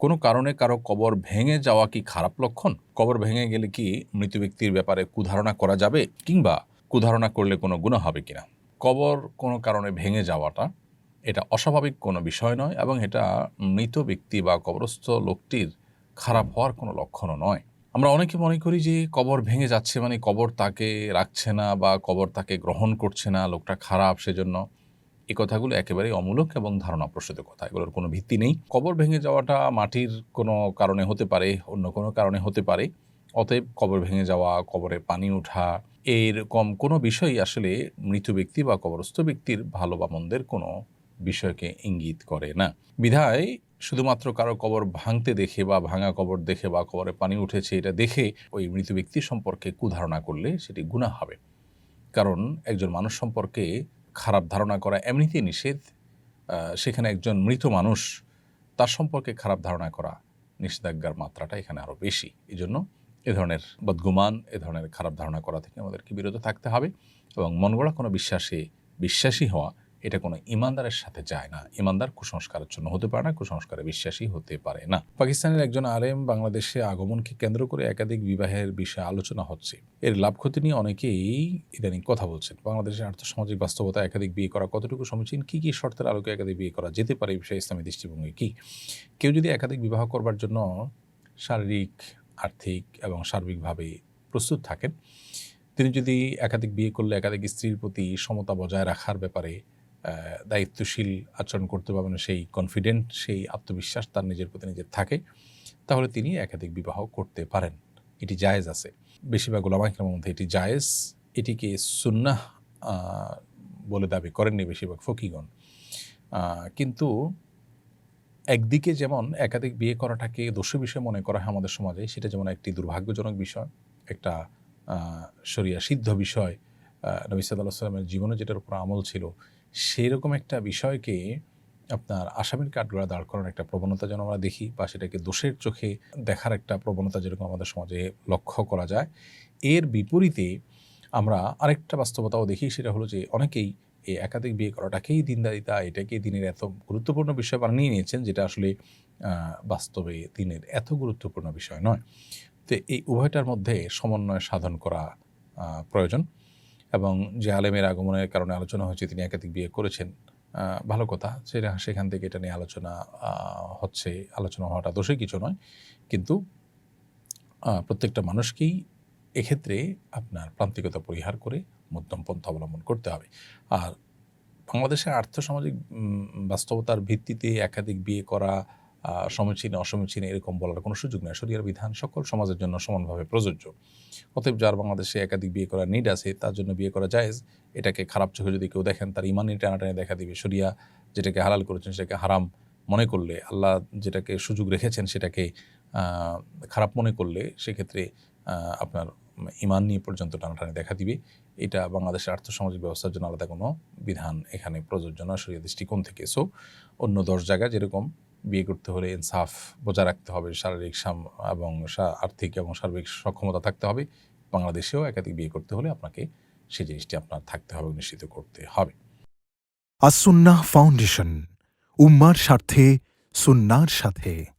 কোনো কারণে কারও কবর ভেঙে যাওয়া কি খারাপ লক্ষণ? কবর ভেঙে গেলে কি মৃত ব্যক্তির ব্যাপারে কুধারণা করা যাবে কিংবা কুধারণা করলে কোনো গুণা হবে কিনা? কবর কোনো কারণে ভেঙে যাওয়াটা, এটা অস্বাভাবিক কোনো বিষয় নয় এবং এটা মৃত ব্যক্তি বা কবরস্থ লোকটির খারাপ হওয়ার কোনো লক্ষণও নয়। আমরা অনেকে মনে করি যে কবর ভেঙে যাচ্ছে মানে কবর তাকে রাখছে না বা কবর তাকে গ্রহণ করছে না, লোকটা খারাপ সেজন্য এই কথাগুলো একেবারেই অমূলক এবং ধারণা প্রসূত কথা। এগুলোর কোনো ভিত্তি নেই। কবর ভেঙে যাওয়াটা মাটির কোনো কারণে হতে পারে, অন্য কোনো কারণে হতে পারে। অতএব কবর ভেঙে যাওয়া, কবরে পানি ওঠা, এরকম কোনো বিষয়ই আসলে মৃত ব্যক্তি বা কবরস্থ ব্যক্তির ভালো বা মন্দের কোনো বিষয়কে ইঙ্গিত করে না। বিধায় শুধুমাত্র কারও কবর ভাঙতে দেখে বা ভাঙা কবর দেখে বা কবরে পানি উঠেছে এটা দেখে ওই মৃত ব্যক্তি সম্পর্কে কুধারণা করলে সেটি গুণা হবে। কারণ একজন মানুষ সম্পর্কে খারাপ ধারণা করা এমনিতেই নিষেধ। সেখানে একজন মৃত মানুষ, তার সম্পর্কে খারাপ ধারণা করা নিষেধাজ্ঞার মাত্রাটা এখানে আরও বেশি। এই জন্য এ ধরনের বদগুমান, এ ধরনের খারাপ ধারণা করা থেকে আমাদেরকে বিরত থাকতে হবে এবং মন গড়া কোনো বিশ্বাসে বিশ্বাসী হওয়া এটা কোনো ইমানদারের সাথে যায় না। ইমানদার কুসংস্কারের জন্য হতে পারে না, কুসংস্কারে বিশ্বাসী হতে পারে না। পাকিস্তানের একজন আলেম বাংলাদেশে আগমনকে কেন্দ্র করে একাধিক বিবাহের বিষয়ে আলোচনা হচ্ছে। এর লাভ ক্ষতি নিয়ে অনেকেই ইদানিং কথা বলছেন। বাংলাদেশের আর্থসামাজিক বাস্তবতা একাধিক বিয়ে করা কতটুকু সমীচীন? কী কী শর্তের আলোকে একাধিক বিয়ে করা যেতে পারে এই বিষয়ে ইসলামী দৃষ্টিভঙ্গি কী? কেউ যদি একাধিক বিবাহ করবার জন্য শারীরিক, আর্থিক এবং সার্বিকভাবে প্রস্তুত থাকেন, তিনি যদি একাধিক বিয়ে করলে একাধিক স্ত্রীর প্রতি সমতা বজায় রাখার ব্যাপারে দায়িত্বশীল আচরণ করতে পারবেন সেই কনফিডেন্ট সেই আত্মবিশ্বাস তার নিজের প্রতি নিজের থাকে, তাহলে তিনি একাধিক বিবাহ করতে পারেন। এটি জায়েজ আছে। বেশিরভাগ গোলামাইকের মধ্যে এটি জায়েজ। এটিকে সুন্নাহ বলে দাবি করেননি বেশিরভাগ ফকিগণ। কিন্তু একদিকে যেমন একাধিক বিয়ে করাটাকে দোষী বিষয় মনে করা হয় আমাদের সমাজে, সেটা যেমন একটি দুর্ভাগ্যজনক বিষয়, একটা শরিয়া সিদ্ধ বিষয় নবী সাল্লাহ সাল্লামের জীবনে যেটার উপর আমল ছিল সেই রকম একটা বিষয়কে আপনার আসামির কাঠগড়া দাঁড় করানোর একটা প্রবণতা যেন আমরা দেখি বা সেটাকে দোষের চোখে দেখার একটা প্রবণতা যেরকম আমাদের সমাজে লক্ষ্য করা যায়। এর বিপরীতে আমরা আরেকটা বাস্তবতাও দেখি, সেটা হলো যে অনেকেই এই একাধিক বিয়ে করাটাকেই দিনদারিতা, এটাকেই দিনের এত গুরুত্বপূর্ণ বিষয় বানিয়ে নিয়েছেন, যেটা আসলে বাস্তবে দিনের এত গুরুত্বপূর্ণ বিষয় নয়। তো এই উভয়টার মধ্যে সমন্বয় সাধন করা প্রয়োজন। এবং যে আলেমের আগমনের কারণে আলোচনা হয়েছে, তিনি একাধিক বিয়ে করেছেন ভালো কথা। সেটা, সেখান থেকে এটা নিয়ে আলোচনা হচ্ছে, আলোচনা হওয়াটা দোষে কিছু নয়। কিন্তু প্রত্যেকটা মানুষকেই এক্ষেত্রে আপনার প্রান্তিকতা পরিহার করে মধ্যম পন্থা অবলম্বন করতে হবে। আর বাংলাদেশের আর্থসামাজিক বাস্তবতার ভিত্তিতে একাধিক বিয়ে করা সমীচীন, অসমীচীন এরকম বলার কোনো সুযোগ নেই। শরিয়ার বিধান সকল সমাজের জন্য সমানভাবে প্রযোজ্য। অতএব যার বাংলাদেশে একাধিক বিয়ে করার নিড আছে, তার জন্য বিয়ে করা জায়েজ। এটাকে খারাপ চোখে যদি কেউ দেখেন, তার ইমানি টানাটানি দেখা দিবে। শরিয়া যেটাকে হালাল করেছেন, সেটাকে হারাম মনে করলে, আল্লাহ যেটাকে সুযোগ রেখেছেন, সেটাকে খারাপ মনে করলে, সেক্ষেত্রে আপনার ইমান নিয়ে পর্যন্ত টানাটানি দেখা দিবে। এটা বাংলাদেশের আর্থসামাজিক ব্যবস্থার জন্য আলাদা কোনো বিধান এখানে প্রযোজ্য নয়, শরীয় দৃষ্টিকোণ থেকে। সো অন্য দশ জায়গায় যেরকম বিয়ে করতে হলে ইনসাফ বজায় রাখতে হবে, শারীরিক সাম- এবং আর্থিক এবং সার্বিক সক্ষমতা থাকতে হবে। বাংলাদেশেও একাধিক বিয়ে করতে হলে আপনাকে সেই জিনিসটি আপনার থাকতে হবে, নিশ্চিত করতে হবে। আসুন্না ফাউন্ডেশন, উম্মার স্বার্থে, সুন্নার সাথে।